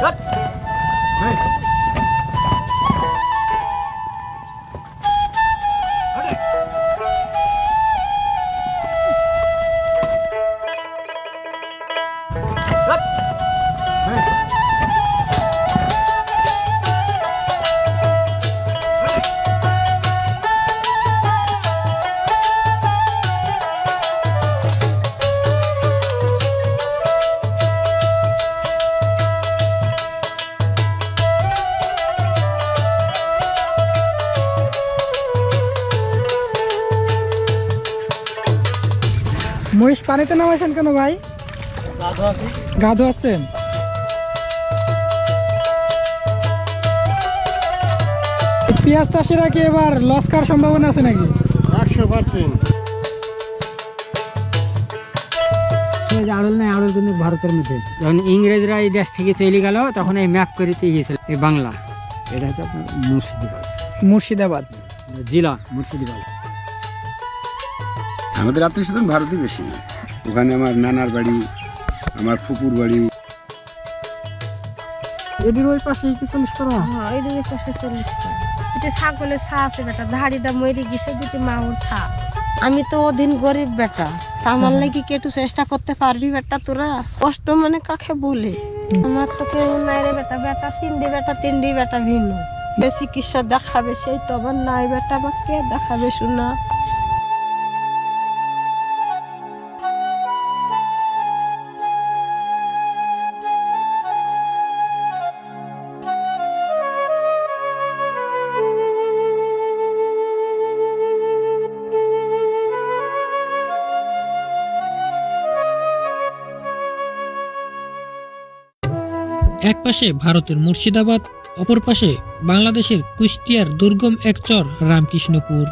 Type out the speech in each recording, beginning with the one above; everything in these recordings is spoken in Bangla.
来，来。পানিতে নামাইছেন কেন ভাই? গা ধোয়াচ্ছেন পেঁয়াজ চাষিরা কি এবার লস খাওয়ার সম্ভাবনা আছে নাকি? একশো পার্সেন্ট আড়ল নাই আড়ল কিন্তু ভারতের মধ্যে। যখন ইংরেজরা এই দেশ থেকে চলে গেল তখন এই ম্যাপ করে গিয়েছিল এই বাংলা। এটা হচ্ছে আপনার মুর্শিদাবাদ। মুর্শিদাবাদ। জেলা মুর্শিদাবাদ। আমাদের আত্মীয় স্বজন ভারতই বেশি। ওখানে আমার নানার বাড়ি আমার ফুপুর বাড়ি। এটির ওই পাশে কি চল্লিশ পারা হ্যাঁ পাশে চল্লিশ এটা ছাগলের ছা আছে বেটা ধাড়িটা মরে গেছে দুটি মাউর ছা আমি তো ওদিন গরিব বেটা আমার লাগি কি একটু চেষ্টা করতে পারবি বেটা তোরা? কষ্ট মানে কাকে বলে? আমার তো কেউ নাই রে বেটা বেটা তিনডি বেটা তিনডি বেটা ভিন্ন। সে চিকিৎসা দেখাবে সেই তো আবার নাই বেটা বা কে দেখাবে শোনা? এক পাশে ভারতের মুর্শিদাবাদ, অপর পাশে বাংলাদেশের কুষ্টিয়ার দুর্গম এক চর রামকৃষ্ণপুর।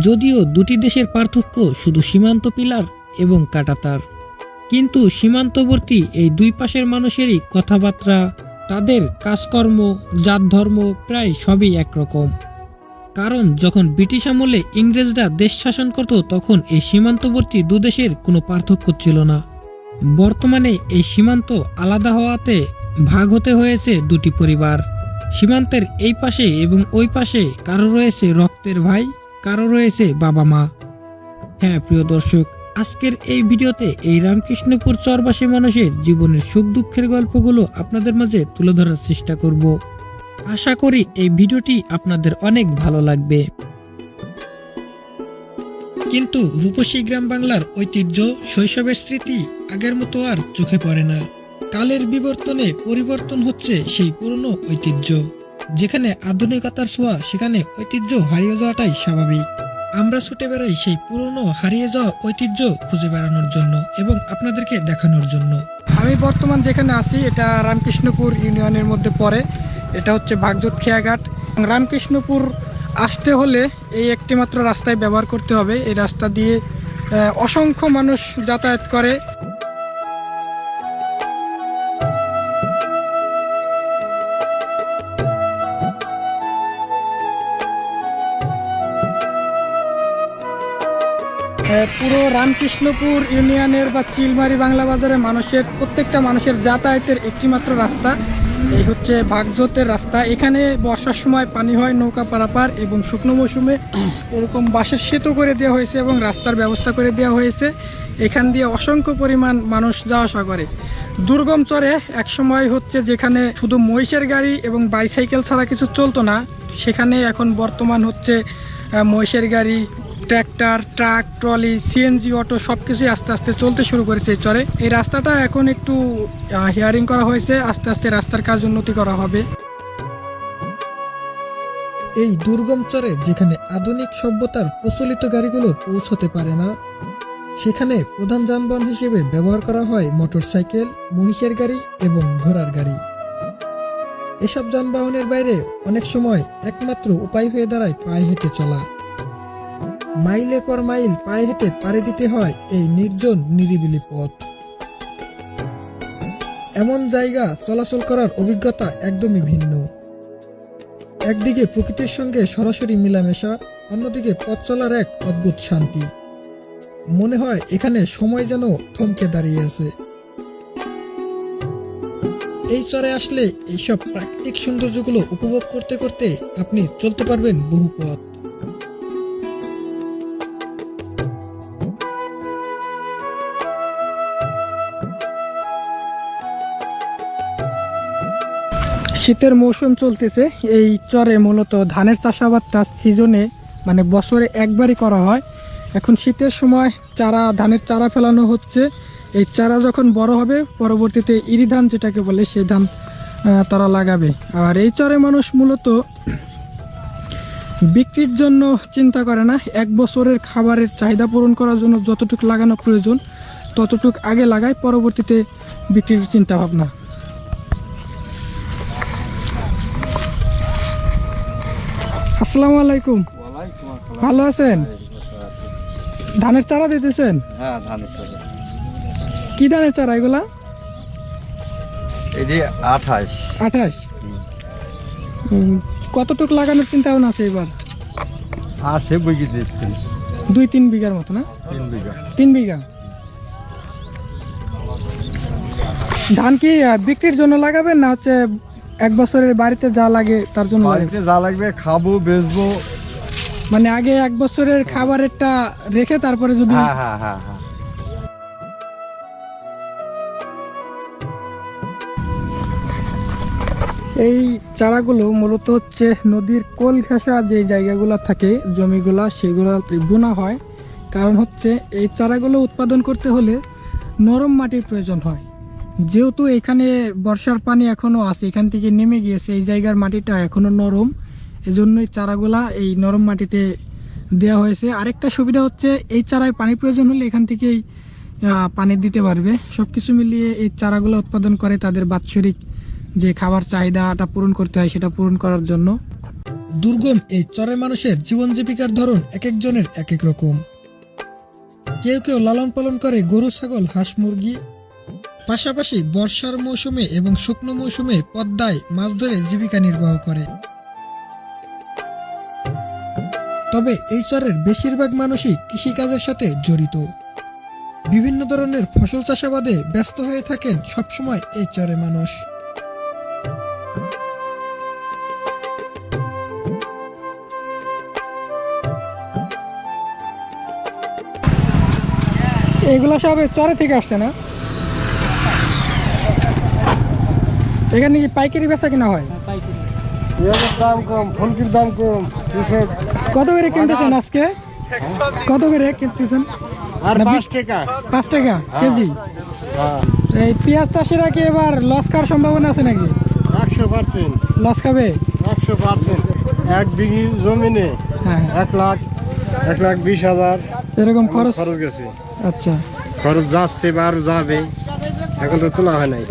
যদিও দুটি দেশের পার্থক্য শুধু সীমান্ত পিলার এবং কাটাতার। কিন্তু সীমান্তবর্তী এই দুই পাশের মানুষেরই কথাবার্তা, তাদের কাজকর্ম জাত ধর্ম প্রায় সবই একরকম। কারণ যখন ব্রিটিশ আমলে ইংরেজরা দেশ শাসন করত, তখন এই সীমান্তবর্তী দুদেশের কোনো পার্থক্য ছিল না। বর্তমানে এই সীমান্ত আলাদা হওয়াতে ভাগ হতে হয়েছে দুটি পরিবার। সীমান্তের এই পাশে এবং ওই পাশে কারও রয়েছে রক্তের ভাই, কারও রয়েছে বাবা মা। হ্যাঁ প্রিয় দর্শক, আজকের এই ভিডিওতে এই রামকৃষ্ণপুর চরবাসী মানুষের জীবনের সুখ দুঃখের গল্পগুলো আপনাদের মাঝে তুলে ধরার চেষ্টা করব। আশা করি এই ভিডিওটি আপনাদের অনেক ভালো লাগবে। কিন্তু রূপসী গ্রাম বাংলার ঐতিহ্য, শৈশবের স্মৃতি আগের মতো আর চোখে পড়ে না। কালের বিবর্তনে পরিবর্তন হচ্ছে সেই পুরনো ঐতিহ্য। যেখানে আধুনিকতার ছোঁয়া, সেখানে ঐতিহ্য হারিয়ে যাওয়াটাই স্বাভাবিক। আমরা ছুটে বেড়াই সেই পুরনো হারিয়ে যাওয়া ঐতিহ্য খুঁজে বেড়ানোর জন্য এবং আপনাদেরকে দেখানোর জন্য। আমি বর্তমান যেখানে আছি, এটা রামকৃষ্ণপুর ইউনিয়নের মধ্যে পড়ে। এটা হচ্ছে ভাগজত খেয়াঘাট। রামকৃষ্ণপুর আসতে হলে এই একটি মাত্র রাস্তায় ব্যবহার করতে হবে। এই রাস্তা দিয়ে অসংখ্য মানুষ যাতায়াত করে। রামকৃষ্ণপুর ইউনিয়নের বা চিলমারি বাংলা বাজারে মানুষের, প্রত্যেকটা মানুষের যাতায়াতের একটিমাত্র রাস্তা। এই হচ্ছে বাগজতের রাস্তা। এখানে বর্ষার সময় পানি হয়, নৌকা পারাপার এবং শুকনো মৌসুমে। এরকম বাঁশের সেতু করে দেওয়া হয়েছে এবং রাস্তার ব্যবস্থা করে দেওয়া হয়েছে। এখান দিয়ে অসংখ্য পরিমাণ মানুষ যাওয়া আসা করে। দুর্গম চরে এক সময় হচ্ছে যেখানে শুধু মহিষের গাড়ি এবং বাইসাইকেল ছাড়া কিছু চলতো না, সেখানে এখন বর্তমান হচ্ছে মহিষের গাড়ি tractor, truck, trolley CNG auto সব কিছুই আস্তে আস্তে চলতে শুরু করেছে এই চরে। এই রাস্তাটা এখন একটু হিয়ারিং করা হয়েছে, আস্তে আস্তে রাস্তার কাজ উন্নতি করা হবে। এই দুর্গম চরে যেখানে আধুনিক সভ্যতার প্রচলিত গাড়িগুলো পৌঁছতে পারে না, সেখানে প্রধান যানবাহন হিসেবে ব্যবহার করা হয় মোটরসাইকেল, মহিষের গাড়ি এবং ঘোড়ার গাড়ি। এসব যানবাহনের বাইরে অনেক সময় একমাত্র উপায় হয়ে দাঁড়ায় পায়ে হেঁটে চলা। মাইলের পর মাইল পায়ে হেঁটে পাড়ি দিতে হয় এই নির্জন নিরিবিলি পথ। এমন জায়গা চলাচল করার অভিজ্ঞতা একদমই ভিন্ন। একদিকে প্রকৃতির সঙ্গে সরাসরি মেলামেশা, অন্যদিকে পথ চলার এক অদ্ভুত শান্তি। মনে হয় এখানে সময় যেন থমকে দাঁড়িয়ে আছে। এই চরে আসলে এইসব প্রাকৃতিক সৌন্দর্যগুলো উপভোগ করতে করতে আপনি চলতে পারবেন বহু পথ। শীতের মৌসুম চলতেছে। এই চরে মূলত ধানের চাষাবাদটা সিজনে মানে বছরে একবারই করা হয়। এখন শীতের সময় চারা, ধানের চারা ফেলানো হচ্ছে। এই চারা যখন বড় হবে, পরবর্তীতে ইরি ধান যেটাকে বলে, সেই ধান তারা লাগাবে। আর এই চরে মানুষ মূলত বিক্রির জন্য চিন্তা করে না। এক বছরের খাবারের চাহিদা পূরণ করার জন্য যতটুকু লাগানো প্রয়োজন, ততটুক আগে লাগায়, পরবর্তীতে বিক্রির চিন্তা ভাবনা। আসসালামু আলাইকুম। ভালো আছেন? ধানের চারা দিতেছেন? হ্যাঁ কি ধানের চারা এগুলা? আঠাশ। আঠাশ? কতটুক লাগানোর চিন্তা ভাবনা আছে এবার? আছে বুঝি দুই তিন বিঘার মতো না? তিন বিঘা। তিন বিঘা? ধান কি বিক্রির জন্য লাগাবেন না হচ্ছে এক বছরের বাড়িতে যা লাগে তার জন্য বাড়িতে যা লাগবে খাব বেচবো। মানে আগে এক বছরের খাবারেরটা রেখে তারপরে যদি হ্যাঁ হ্যাঁ হ্যাঁ হ্যাঁ। এই চারাগুলো মূলত হচ্ছে নদীর কোল ঘেঁষা যে জায়গাগুলো থাকে জমিগুলা সেগুলো বোনা হয়। কারণ হচ্ছে এই চারাগুলো উৎপাদন করতে হলে নরম মাটির প্রয়োজন হয়। যেহেতু এখানে বর্ষার পানি এখনও আছে, এখান থেকে নেমে গিয়েছে, এই জায়গার মাটিটা এখনও নরম। এজন্যই চারাগুলা এই নরম মাটিতে দেওয়া হয়েছে। আরেকটা সুবিধা হচ্ছে, এই চারায় পানি প্রয়োজন হলে এখান থেকেই পানি দিতে পারবে। সব কিছু মিলিয়ে এই চারাগুলো উৎপাদন করে তাদের বাৎসরিক যে খাবার চাহিদাটা পূরণ করতে হয় সেটা পূরণ করার জন্য। দুর্গম এই চরের মানুষের জীবন জীবিকার ধরন এক একজনের এক এক রকম। কেউ কেউ লালন পালন করে গরু, ছাগল, হাঁস, মুরগি পাশাপাশি বর্ষার মৌসুমে এবং শুকনো মৌসুমে পদ্মায় মাছ ধরে জীবিকা নির্বাহ করে। তবে এই চরের বেশিরভাগ মানুষই কৃষিকাজের সাথে জড়িত। বিভিন্ন ধরনের ফসল চাষাবাদে ব্যস্ত হয়ে থাকেন সবসময় এই চরে মানুষ। এগুলো সব চরে থেকে আসছে না? এখানে কি পাইকারি বেচা কিনা হয়? দাম কম ফুলকির দাম কম কৃষক কত করে কিনতেছেন আজকে? কত করে কিনতেছেন? আর পাঁচ টাকা। পাঁচ টাকা কেজি? হ্যাঁ। এই পেঁয়াজ চাষিরা কি এবার লস খাওয়ার সম্ভাবনা আছে নাকি? একশো পার্সেন্ট। লস খাবে? একশো পার্সেন্ট। এক বিঘি জমিনে হ্যাঁ। এক লাখ এক লাখ বিশ হাজার এরকম খরচ? খরচ গেছে। আচ্ছা। খরচ যাচ্ছে বা আরও যাবে। এখন তো তোলা হয় নাই।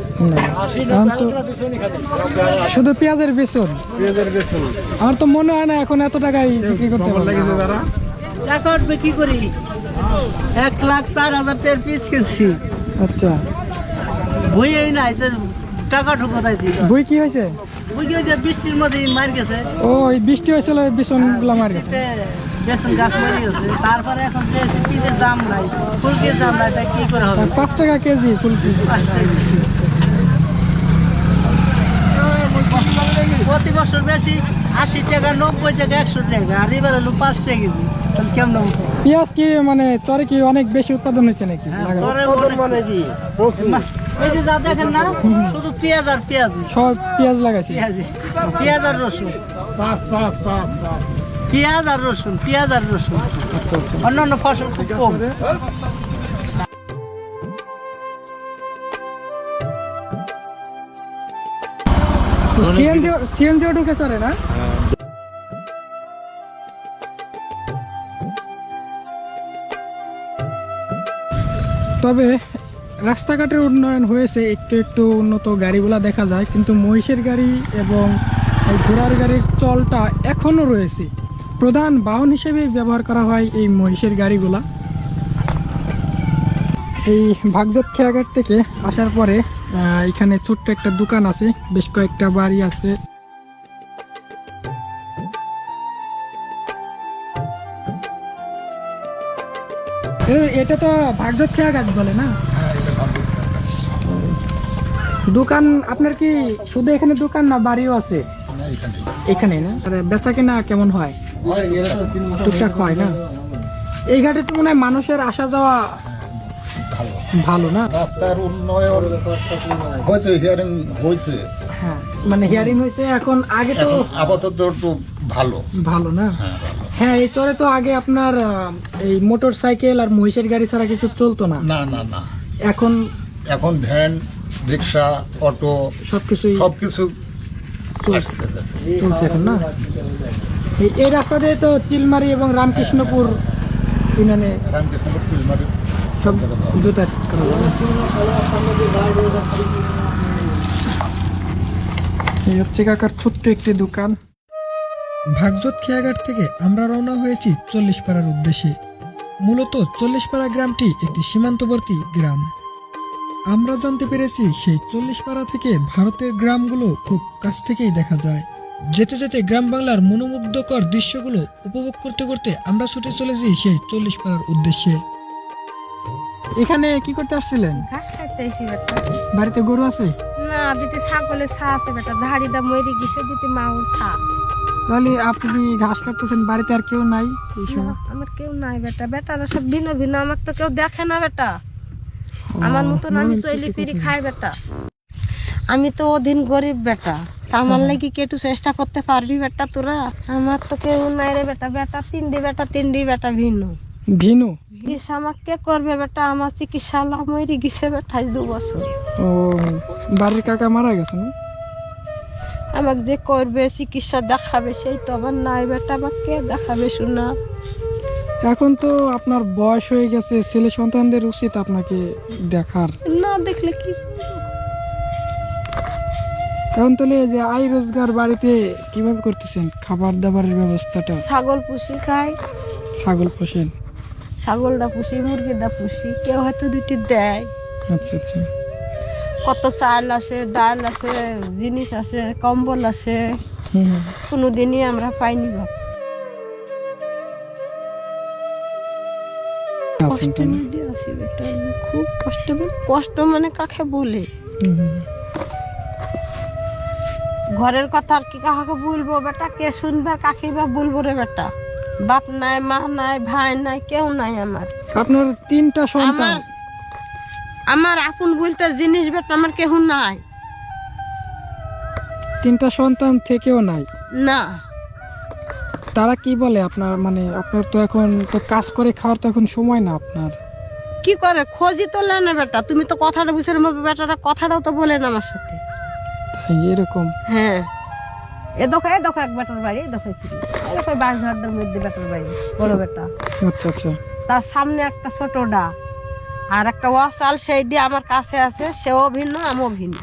শুধু পেঁয়াজের বেসন। পেঁয়াজের আমার তো মনে হয় না এখন এত টাকায় বিক্রি করতে পারবে। বিক্রি করি। এক লাখ চার হাজার টাকার পিস কিনছি। আচ্ছা। নাই টাকা ঢুকো বই কি হয়েছে? বই কি ওই যে বৃষ্টির মধ্যে মার গেছে। ও বৃষ্টি হয়েছিল বেসনগুলা মার গেছে। বেসন গাছ মরে গেছে। তারপরে এখন যে পিসের দাম নাই ফুলকির দাম নাই তা কি করে হবে? পাঁচ টাকা কেজি ফুলকি। পাঁচ টাকা। প্রতি বছর বেশি আশি টাকা নব্বই টাকা একশো টাকা আর এবার হলো পাঁচ টাকা কেজি। তাহলে কেমন পেঁয়াজ কি মানে চরে কি অনেক বেশি উৎপাদন হয়েছে নাকি? হ্যাঁ? মানে কি? এই যে যা দেখেন না শুধু পেঁয়াজ আর পেঁয়াজ। সব পেঁয়াজ লাগাইছি। পেঁয়াজ পেঁয়াজ আর রসুন। পেঁয়াজ আর রসুন পেঁয়াজ আর রসুন। আচ্ছা আচ্ছা। অন্যান্য ফসল খুব কম। সিএনজি সিএনজিও ঢুকে চলে না? তবে রাস্তাঘাটের উন্নয়ন হয়েছে একটু একটু উন্নত গাড়িগুলা দেখা যায় কিন্তু মহিষের গাড়ি এবং ঘোড়ার গাড়ির চলটা এখনও রয়েছে। প্রধান বাহন হিসেবে ব্যবহার করা হয় এই মহিষের গাড়িগুলা। এই ভাগজত খেয়াঘাট থেকে আসার পরে এখানে ছোট্ট একটা দোকান আছে বেশ কয়েকটা বাড়ি আছে। এটা তো ভাগজত খেয়াঘাট বলে না? দোকান আপনার কি শুধু এখানে দোকান না বাড়িও আছে? এখানে না? বেচা কিনা কেমন হয়? টুকটাক হয় না? এই ঘাটে তো মনে হয় মানুষের আসা যাওয়া ভালো না? রাস্তার উন্নয়ন হয়েছে হিয়ারিং হয়েছে। হ্যাঁ মানে হিয়ারিং হয়েছে এখন আগে তো আপাতত একটু ভালো। ভালো না? হ্যাঁ হ্যাঁ এই চরে তো আগে আপনার এই মোটর সাইকেল আর মহিষের গাড়ি ছাড়া কিছু চলতো না? না না না। এখন এখন ভ্যান রিক্সা অটো সবকিছুই সবকিছু চলছে। এখন না? এই- রাস্তা দিয়ে তো চিলমারি এবং রামকৃষ্ণপুর ইউনিয়নে রামকৃষ্ণপুর চিলমারি। সব যাবে। এই হচ্ছে কাকার ছোট্ট একটি দোকান। ভাগজত খেয়াঘাট থেকে আমরা রওনা হয়েছি চল্লিশ পাড়ার উদ্দেশ্যে। মূলত চল্লিশ পাড়া গ্রামটি একটি সীমান্তবর্তী গ্রাম। আমরা জানতে পেরেছি সেই চল্লিশ পাড়া থেকে ভারতের গ্রামগুলো খুব কাছ থেকেই দেখা যায়। যেতে যেতে গ্রাম বাংলার মনোমুগ্ধকর দৃশ্যগুলো উপভোগ করতে করতে আমরা ছুটে চলেছি সেই চল্লিশ পাড়ার উদ্দেশ্যে। এখানে কি করতে আসছিলেন? ঘাস বেটা। বাড়িতে গরু আছে? না দুটি ছাগলের ছা আছে বেটা। ধাড়িটা মরে গেছে দুটি মাউর ছা তাহলে আপনি ঘাস কাটতেছেন? বাড়িতে আর কেউ নাই এই সময়? আমার কেউ নাই বেটা। বেটারা সব ভিন্ন ভিন্ন আমাকে তো কেউ দেখে না বেটা। আমার মতন আমি চৈলি পিড়ি খাই বেটা। আমি তো ওদিন গরিব বেটা। তা আমার লাগি কি একটু চেষ্টা করতে পারবি বেটা তোরা? আমার তো কেউ নাই রে বেটা। বেটা তিনডি বেটা তিনডি বেটা ভিন্ন। ভিনু? চিকিৎসা আমাকে কে করবে বেটা? আমার চিকিৎসা লাভ মরে গেছে বেটা দু বছর। ও বাড়ির কাকা মারা গেছে না? আমাকে যে করবে চিকিৎসা দেখাবে সেই তো আমার নাই বেটা আমাকে কে দেখাবে শোনা। এখন তো আপনার বয়স হয়ে গেছে ছেলে সন্তানদের উচিত আপনাকে দেখার। না দেখলে কি? এখন তাহলে যে আয় রোজগার বাড়িতে কীভাবে করতেছেন? খাবার দাবারের ব্যবস্থাটা? ছাগল পুষি খাই ছাগল পোষেন। ছাগলটা পুষি মুরগিটা পুষি কেউ হয়তো দুটি দেয়। আচ্ছা আচ্ছা। কত চাল আছে ডাল আছে জিনিস আছে কম্বল আছে হুম। হুম। কোনো দিনই আমরা পাইনি বাপ। খুব কষ্ট কষ্ট মানে কাকে বলে। ঘরের কথা আর কি কাহাকে বলব বেটা? কে শুনবে কাকে বা বলব রে বেটা? বাপ নাই মা নাই ভাই নাই কেউ নাই আমার। আপনার তিনটা সন্তান। আমার আপন বলতে জিনিস বেটা আমার কেউ নাই। তিনটা সন্তান থেকেও নাই। না। তারা কি বলে আপনার মানে আপনার তো এখন তো কাজ করে খাওয়ার তো এখন সময় না আপনার। কি করে? খোঁজই তো না বেটা। তুমি তো কথাটা বুঝে না বেটাটা কথাটাও তো বলে না আমার সাথে। এরকম। হ্যাঁ। এ দেখো এ দেখো এক বেটার বাড়ি এ দেখো এখানে। এ দেখো মধ্যে বেটার বাড়ি বড় বেটা। আচ্ছা আচ্ছা। তার সামনে একটা ছোট ডা আর একটা ওয়াসাল সেই দিয়ে আমার কাছে আছে সেও ভিন্ন আমিও ভিন্ন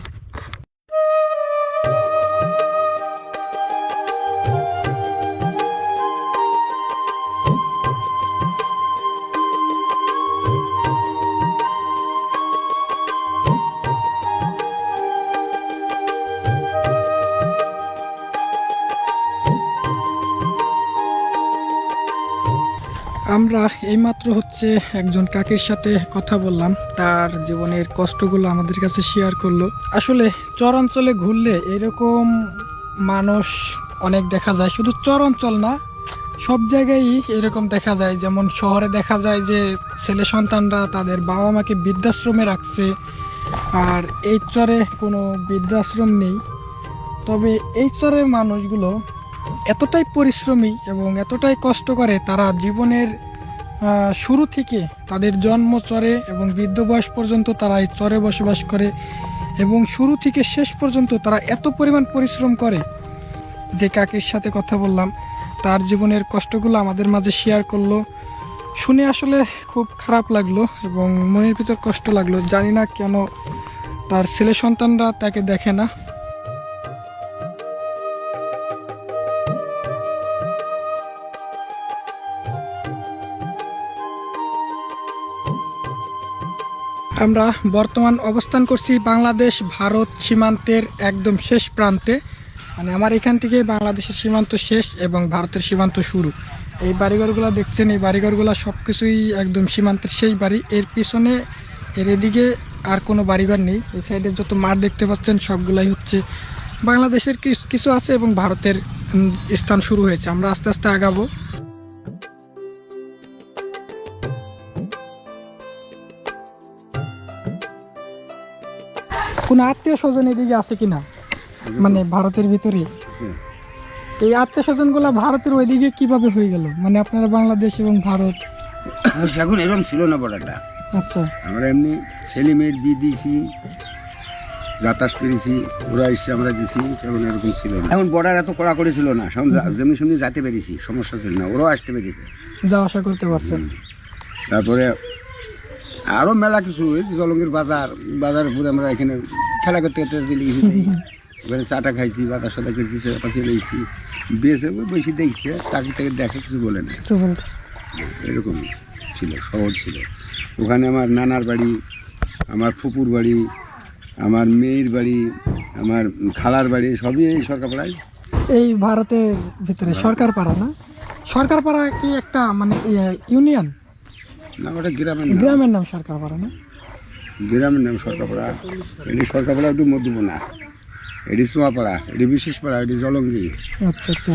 আমরা এইমাত্র হচ্ছে একজন কাকির সাথে কথা বললাম। তার জীবনের কষ্টগুলো আমাদের কাছে শেয়ার করল। আসলে চর অঞ্চলে ঘুরলে এরকম মানুষ অনেক দেখা যায়। শুধু চর অঞ্চল না, সব জায়গায়ই এরকম দেখা যায়। যেমন শহরে দেখা যায় যে ছেলে সন্তানরা তাদের বাবা মাকে বৃদ্ধাশ্রমে রাখছে, আর এই চরে কোনো বৃদ্ধাশ্রম নেই। তবে এই চরের মানুষগুলো এতটাই পরিশ্রমী এবং এতটাই কষ্ট করে তারা জীবনের শুরু থেকে তাদের জন্ম চরে এবং বৃদ্ধ বয়স পর্যন্ত তারা এই চরে বসবাস করে এবং শুরু থেকে শেষ পর্যন্ত তারা এত পরিমাণ পরিশ্রম করে যে কাকির সাথে কথা বললাম, তার জীবনের কষ্টগুলো আমাদের মাঝে শেয়ার করল। শুনে আসলে খুব খারাপ লাগল এবং মনের ভিতর কষ্ট লাগল। জানি না কেন তার ছেলে সন্তানরা তাকে দেখে না। আমরা বর্তমান অবস্থান করছি বাংলাদেশ, ভারত সীমান্তের একদম শেষ প্রান্তে। মানে আমার এখান থেকে বাংলাদেশের সীমান্ত শেষ এবং ভারতের সীমান্ত শুরু। এই বাড়িঘরগুলো দেখছেন, এই বাড়িঘরগুলো সব কিছুই একদম সীমান্তের সেই বাড়ি। এর পিছনে, এর এদিকে আর কোনো বাড়িঘর নেই। এই সাইডে যত মাঠ দেখতে পাচ্ছেন, সবগুলাই হচ্ছে বাংলাদেশের কিছু আছে এবং ভারতের স্থান শুরু হয়েছে। আমরা আস্তে আস্তে আগাবো। কোনো আত্মীয় স্বজন এদিকে আছে কিনা? মানে ভারতের ভিতরে। এই আত্মীয় স্বজনগুলা ভারতের ওইদিকে কীভাবে হয়ে গেল? মানে আপনারা বাংলাদেশ এবং ভারত এখন এরকম ছিল না বর্ডারটা। আচ্ছা। আমরা এমনি ছেলে মেয়ের বিয়ে দিয়েছি যাতায়াত করেছি ওরা এসে আমরা গেছি এখন এরকম ছিল না। এখন বর্ডার এত কড়াকড়ি ছিল না যেমনি সেমনি যেতে পেরেছি সমস্যা ছিল না ওরাও আসতে পেরেছে। যাওয়া আসা করতে পারছেন তারপরে আরও মেলা কিছু জলঙ্গির বাজার বাজার উপরে আমরা এখানে খেলা করতে করতে চলে গেছি। ওখানে চাটা খাইছি বাজার সাদা খেয়েছি সেটা চলে এসেছি। বেশি বেশি দেখছে তাকে তাকে দেখে কিছু বলে না। এরকম ছিল সহজ ছিল। ওখানে আমার নানার বাড়ি আমার ফুপুর বাড়ি আমার মেয়ের বাড়ি আমার খালার বাড়ি সবই এই সরকারপাড়ায় এই ভারতের ভিতরে সরকার পাড়া না? সরকার পাড়া কি একটা মানে ইউনিয়ন? না ওটা গ্রামের নাম। গ্রামের নাম সরকার পাড়া না? গ্রামের নাম সরকারপাড়া। এটি সরকারপাড়া একটু মধ্যমনা এটি সোয়াপাড়া এটি বিশেষ পাড়া এটি জলঙ্গি। আচ্ছা আচ্ছা।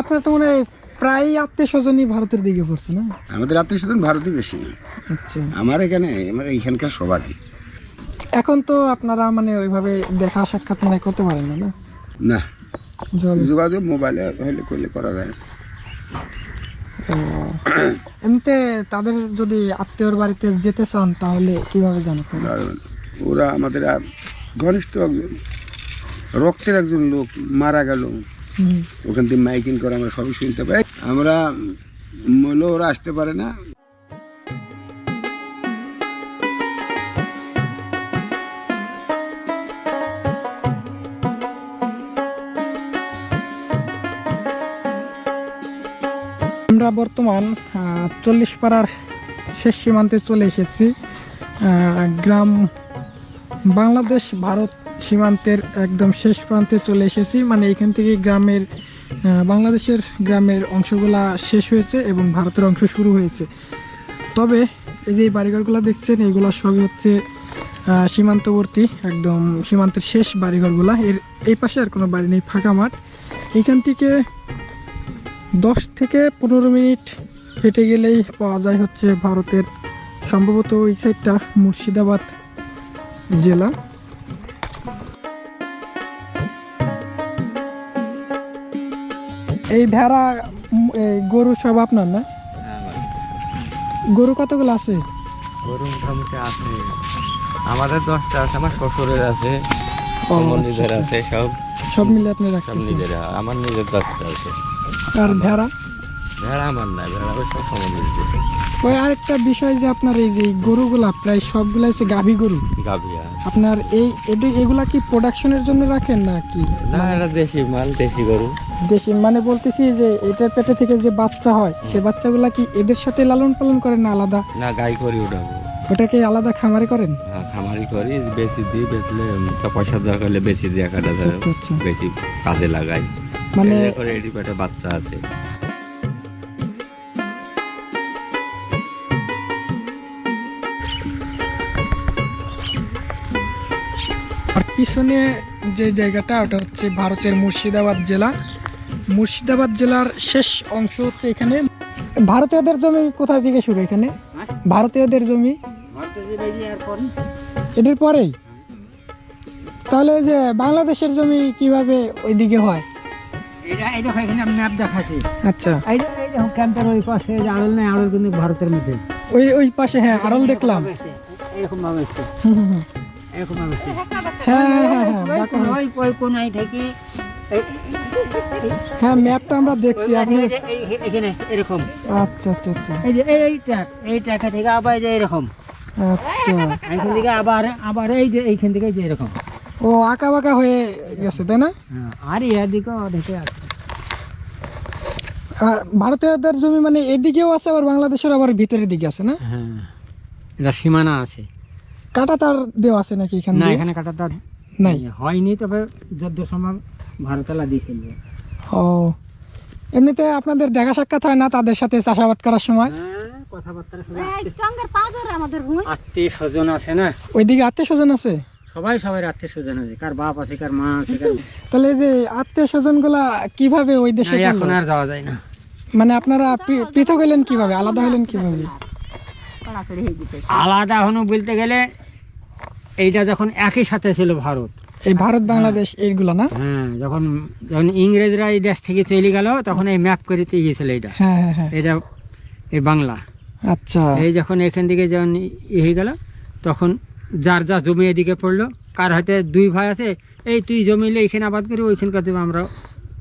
আপনার তো মানে প্রায় আত্মীয় স্বজনই ভারতের দিকে পড়ছে না? আমাদের আত্মীয় স্বজন ভারতই বেশি। আচ্ছা। আমার এখানে আমার এইখানকার সবারই। এখন তো আপনারা মানে ওইভাবে দেখা সাক্ষাৎ মানে করতে পারেন না না? যোগাযোগ মোবাইলে হলে করলে করা যায়। এমনিতে তাদের যদি আত্মীয়র বাড়িতে যেতে চান তাহলে কীভাবে জানাবেন ওরা আমাদের ঘনিষ্ঠ একজন রক্তের একজন লোক মারা গেল। ওখান থেকে মাইকিং করে আমরা সবই শুনতে পাই। আমরা মূল ওরা আসতে পারে না বর্তমান চল্লিশ পাড়ার শেষ সীমান্তে চলে এসেছি। গ্রাম বাংলাদেশ ভারত সীমান্তের একদম শেষ প্রান্তে চলে এসেছি। মানে এখান থেকে গ্রামের বাংলাদেশের গ্রামের অংশগুলা শেষ হয়েছে এবং ভারতের অংশ শুরু হয়েছে। তবে এই যে বাড়িঘরগুলো দেখছেন এইগুলো সবই হচ্ছে সীমান্তবর্তী, একদম সীমান্তের শেষ বাড়িঘরগুলা। এর, এই পাশে আর কোনো বাড়ি নেই, ফাঁকা মাঠ। এখান থেকে দশ থেকে পনেরো মিনিট হেঁটে গেলেই পাওয়া যায় হচ্ছে ভারতের সম্ভবত ওই সাইডটা মুর্শিদাবাদ জেলা। এই ভেড়া এই গরু সব আপনার না? গরু কতগুলো আছে? গরু মোটামুটি আছে। আমাদের দশটা আছে আমার শ্বশুরের আছে আমার আচ্ছা, নিজের আচ্ছা। আছে সব। সব মিলে আপনি সব নিজের আমার নিজের দশটা আছে। আর ভেড়া? ভেড়া আমার নাই ভেড়া ওই সব সমাজে ওই আরেকটা বিষয় যে আপনার এই যে গরুগুলা প্রায় সবগুলা হচ্ছে গাভী গরু। গাভিয়া আপনার এই এগুলা কি প্রোডাকশনের জন্য রাখেন না কি না এটা দেশি মাল দেশি গরু। দেশি মানে বলতেছি যে এটার পেটে থেকে যে বাচ্চা হয় সেই বাচ্চাগুলা কি এদের সাথে লালন পালন করেন না আলাদা? না গাই করি ওটা। ওটাকে আলাদা খামারে করেন? হ্যাঁ, খামারি করি বেশি দিই বেচলে পয়সা দরকার হলে বেশি দিয়ে কাটা ধরে আচ্ছা, আচ্ছা। বেশি কাজে লাগাই। মানে পেটে বাচ্চা আছে। আর পিছনে যে জায়গাটা ওটা হচ্ছে ভারতের মুর্শিদাবাদ জেলা। মুর্শিদাবাদ জেলার শেষ অংশ হচ্ছে এখানে। ভারতীয়দের জমি কোথায় থেকে শুরু এখানে? ভারতীয়দের জমি? এটার পরেই? তাহলে যে বাংলাদেশের জমি কীভাবে ওইদিকে হয়? এটা এই দেখো এখানে ম্যাপ দেখাচ্ছি। আচ্ছা। এই এই দেখো ক্যাম্পের ওই পাশে যে আড়ল নেই আড়ল কিন্তু ভারতের মধ্যে। ওই ওই পাশে হ্যাঁ দেখলাম। এরকম ভাবে। এরকম ভাবে হ্যাঁ হ্যাঁ হ্যাঁ ওই বাঁকা কোন- ওই ওই কোনায় থেকে ম্যাপটা আমরা দেখছি আপনি এই এখানে এরকম। আচ্ছা আচ্ছা আচ্ছা। এই যে এই- এই ট্র্যাক এই ট্র্যাকে থেকে আবার যে এরকম। আচ্ছা। এখান থেকে আবার আবার এই যে এইখান থেকে যে এরকম। ও আঁকা বাঁকা হয়ে গেছে তাই না? হ্যাঁ, আর এর দিকেও ঢেকে আছে। আর ভারতীয়দের জমি মানে এদিকেও আছে আবার বাংলাদেশের আবার ভিতরের দিকে আছে না? হ্যাঁ এটা সীমানা আছে। কাটা তার দেওয়া আছে নাকি এখানে না এখানে কাটা তার নাই। হয়নি তবে যদ্দ সময় ভারতলা দিয়ে ফেলবে ও এমনিতে আপনাদের দেখা সাক্ষাৎ হয় না তাদের সাথে চাষাবাদ করার সময়? হ্যাঁ কথাবার্তা টঙ্গের পা ধরে আমাদের আত্মীয় স্বজন আছে না? ওইদিকে আত্মীয় স্বজন আছে? সবাই সবাই আত্মীয় স্বজন আছে কার বাপ আছে কার মা আছে তাহলে যে আত্মীয় স্বজনগুলা কীভাবে ওই দেশে এখন আর যাওয়া যায় না। মানে আপনারা পৃথক হলেন কীভাবে? আলাদা হলেন কীভাবে? আলাদা হনো বলতে গেলে এইটা যখন একই সাথে ছিল ভারত। এই ভারত বাংলাদেশ এইগুলা না? হ্যাঁ যখন যখন ইংরেজরা এই দেশ থেকে চলে গেল তখন এই ম্যাপ করে গিয়েছিল এটা হ্যাঁ হ্যাঁ হ্যাঁ। এটা এই বাংলা। আচ্ছা। এই যখন এখান থেকে যখন ই হয়ে গেল তখন যার যা জমি এদিকে পড়ল কার হয়তো দুই ভাই আছে এই তুই জমি নিলে এখানে আবাদ করি ওইখানকার জমি আমরা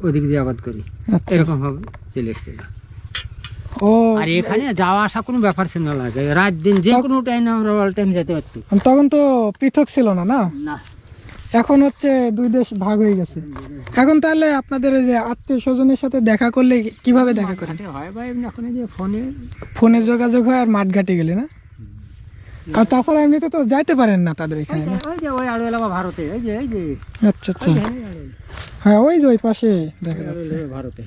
ওদিকে যে আবাদ করি। আচ্ছা। এরকম ভাবে চলে এসেছিল ও। আর এখানে যাওয়া আসা কোনো ব্যাপার ছিল না লাগে। রাত দিন যে কোনো টাইম আমরা অল টাইম যেতে তখন তো পৃথক ছিল না না? না। এখন হচ্ছে দুই দেশ ভাগ হয়ে গেছে। এখন তাহলে আপনাদের ওই যে আত্মীয় স্বজনের সাথে দেখা করলে কীভাবে দেখা করেন? হয় এমনি এখন যে ফোনে ফোনে যোগাযোগ হয় আর মাঠ ঘাটে গেলে না? আর তাছাড়া এমনিতে তো যাইতে পারেন না তাদের এখানে ওই যে ওই আড়ু এলাকা ভারতে এই যে এই যে। আচ্ছা আচ্ছা। হ্যাঁ ওই যে ওই পাশে দেখা যাচ্ছে। ভারতে।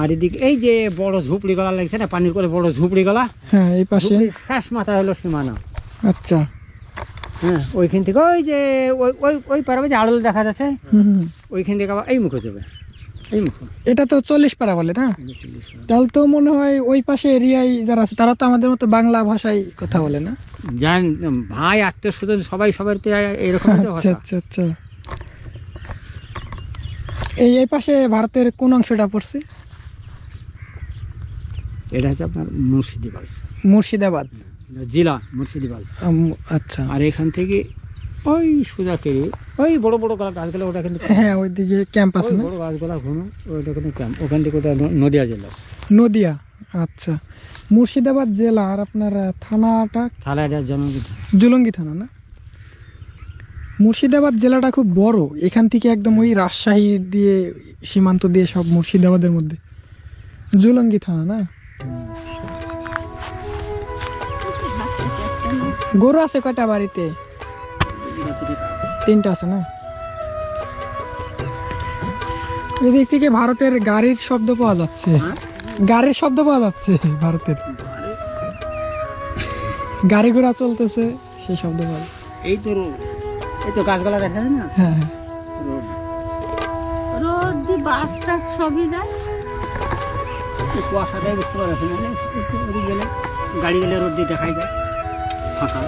আর এদিকে এই যে বড় ঝুপড়ি গলা লাগছে না পানির করে বড় ঝুপড়ি গলা হ্যাঁ এই পাশে। শেষ মাথা হলো সীমানা। আচ্ছা। হ্যাঁ ওইখান থেকে ওই যে ওই ওই পারবে যে আড়ল দেখা যাচ্ছে। ওইখান থেকে আবার এই মুখে যাবে। এটা তো চল্লিশ পাড়া বলে না? তাহলে তো মনে হয় ওই পাশে এরিয়ায় যারা আছে তারা তো আমাদের মতো বাংলা ভাষায় কথা বলে না? জান ভাই আত্মীয় স্বজন সবাই সবার তো এরকম আচ্ছা আচ্ছা আচ্ছা। এই এই পাশে ভারতের কোন অংশটা পড়ছে? এটা হচ্ছে আপনার মুর্শিদাবাদ। মুর্শিদাবাদ। জেলা মুর্শিদাবাদ। আচ্ছা। আর এখান থেকে ওই সোজা করে ওই বড় বড় গাছ- গাছগুলো ওটা কিন্তু হ্যাঁ ওইদিকে ক্যাম্প আছে ওই না? বড় গাছগুলো ঘন ওইটা কিন্তু ক্যাম্প ওখান থেকে ওটা নদিয়া জেলা। নদিয়া আচ্ছা। মুর্শিদাবাদ জেলা আর আপনার থানাটা? এটা জনগণ জুলঙ্গি থানা না? মুর্শিদাবাদ জেলাটা খুব বড় এখান থেকে একদম ওই রাজশাহী দিয়ে সীমান্ত দিয়ে সব মুর্শিদাবাদের মধ্যে। জুলঙ্গি থানা না? গরু আছে কয়টা বাড়িতে? তিনটা আছে না? এদিক থেকে ভারতের গাড়ির শব্দ পাওয়া যাচ্ছে। গাড়ির শব্দ পাওয়া যাচ্ছে ভারতের। গাড়ি? ঘোড়া চলতেছে সেই শব্দ পাওয়া। এই তো এই তো গাছগুলো দেখা যায় না? হ্যাঁ। হ্যাঁ রোড দিয়ে বাস টাস সবই যায়। কুয়াশাটাই বুঝতে পারছি না গেলে গাড়ি গেলে রোড দিয়ে দেখাই যায় ফাঁকা।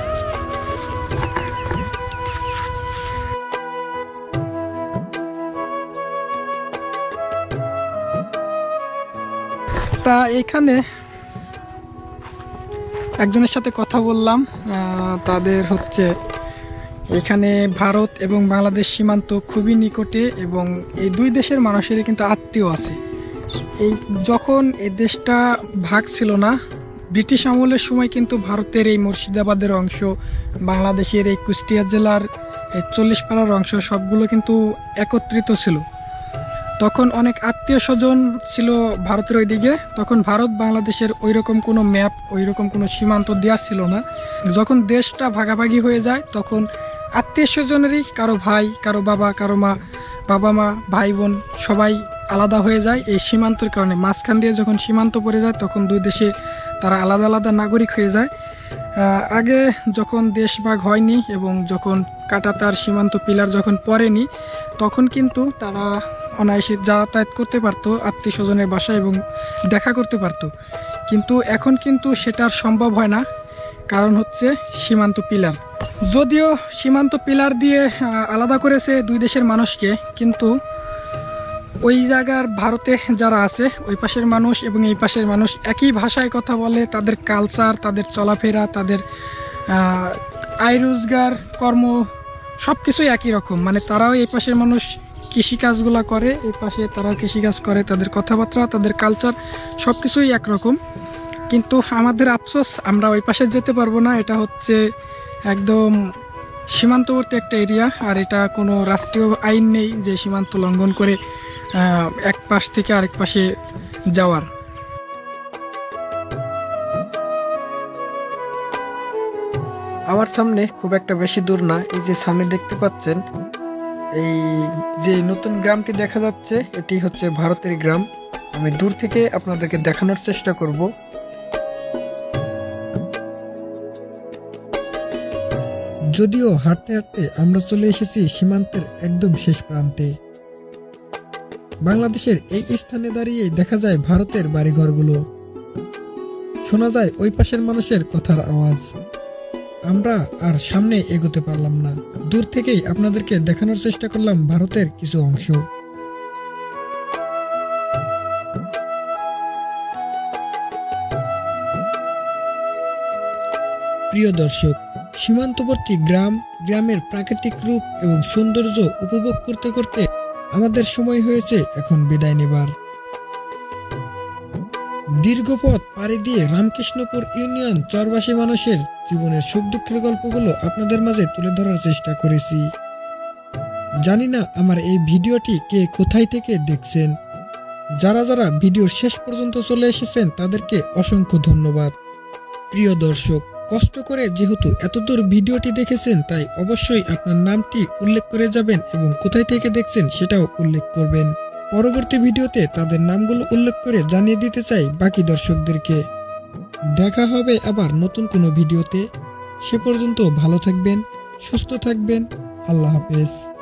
তা এখানে একজনের সাথে কথা বললাম তাদের হচ্ছে এখানে ভারত এবং বাংলাদেশ সীমান্ত খুবই নিকটে এবং এই দুই দেশের মানুষেরই কিন্তু আত্মীয় আছে। এই যখন এই দেশটা ভাগ ছিল না, ব্রিটিশ আমলের সময় কিন্তু ভারতের এই মুর্শিদাবাদের অংশ, বাংলাদেশের এই কুষ্টিয়া জেলার এই চল্লিশ পাড়ার অংশ সবগুলো কিন্তু একত্রিত ছিল। তখন অনেক আত্মীয় স্বজন ছিল ভারতের ওইদিকে। তখন ভারত বাংলাদেশের ওই রকম কোনো ম্যাপ ওই রকম কোনো সীমান্ত দেওয়া ছিল না। যখন দেশটা ভাগাভাগি হয়ে যায়, তখন আত্মীয় স্বজনেরই কারও ভাই, কারও বাবা, কারও মা, বাবা মা, ভাই বোন সবাই আলাদা হয়ে যায় এই সীমান্তের কারণে। মাঝখান দিয়ে যখন সীমান্ত পড়ে যায়, তখন দুই দেশে তারা আলাদা আলাদা নাগরিক হয়ে যায়। আগে যখন দেশ ভাগ হয়নি এবং যখন কাটাতার সীমান্ত পিলার যখন পড়েনি, তখন কিন্তু তারা অনায়াসে যাতায়াত করতে পারতো আত্মীয় স্বজনের বাসায় এবং দেখা করতে পারতো। কিন্তু এখন কিন্তু সেটা সম্ভব হয় না। কারণ হচ্ছে সীমান্ত পিলার। যদিও সীমান্ত পিলার দিয়ে আলাদা করেছে দুই দেশের মানুষকে, কিন্তু ওই জায়গার ভারতে যারা আছে, ওই পাশের মানুষ এবং এই পাশের মানুষ একই ভাষায় কথা বলে, তাদের কালচার তাদের চলাফেরা, তাদের আয় রোজগার, কর্ম সব কিছুই একই রকম। মানে তারাও এই পাশের মানুষ কৃষিকাজগুলো করে, এই পাশে তারাও কৃষিকাজ করে, তাদের কথাবার্তা, তাদের কালচার সব কিছুই একরকম। কিন্তু আমাদের আফসোস, আমরা ওই পাশে যেতে পারব না, এটা হচ্ছে একদম সীমান্তবর্তী একটা এরিয়া আর এটা কোনো রাষ্ট্রীয় আইন নেই যে সীমান্ত লঙ্ঘন করে এক পাশ থেকে আরেক পাশে যাওয়ার। আমার সামনে খুব একটা বেশি দূর না, এই যে সামনে দেখতে পাচ্ছেন এই যে নতুন গ্রামটি দেখা যাচ্ছে, এটি হচ্ছে ভারতের গ্রাম। আমি দূর থেকে আপনাদেরকে দেখানোর চেষ্টা করব। যদিও হাঁটতে হাঁটতে আমরা চলে এসেছি সীমান্তের একদম শেষ প্রান্তে। বাংলাদেশের এই স্থানে দাঁড়িয়ে দেখা যায় ভারতের বাড়িঘরগুলো। শোনা যায় ওই পাশের মানুষের কথার আওয়াজ। আমরা আর সামনে এগোতে পারলাম না। দূর থেকেই আপনাদেরকে দেখানোর চেষ্টা করলাম ভারতের কিছু অংশ। প্রিয় দর্শক, সীমান্তবর্তী গ্রাম, গ্রামের প্রাকৃতিক রূপ এবং সৌন্দর্য উপভোগ করতে করতে আমাদের সময় হয়েছে এখন বিদায় নেবার। দীর্ঘ পথ পাড়ি দিয়ে রামকৃষ্ণপুর ইউনিয়ন চরবাসী মানুষের জীবনের সুখ দুঃখের গল্পগুলো আপনাদের মাঝে তুলে ধরার চেষ্টা করেছি। জানি না আমার এই ভিডিওটি কে কোথায় থেকে দেখছেন। যারা যারা ভিডিওর শেষ পর্যন্ত চলে এসেছেন তাদেরকে অসংখ্য ধন্যবাদ। প্রিয় দর্শক, কষ্ট করে যেহেতু এতদূর ভিডিওটি দেখেছেন, তাই অবশ্যই আপনার নামটি উল্লেখ করে যাবেন এবং কোথায় থেকে দেখছেন সেটাও উল্লেখ করবেন। পরবর্তী ভিডিওতে তাদের নামগুলো উল্লেখ করে জানিয়ে দিতে চাই বাকি দর্শকদেরকে। দেখা হবে আবার নতুন কোনো ভিডিওতে। সে পর্যন্ত ভালো থাকবেন, সুস্থ থাকবেন। আল্লাহ হাফেজ।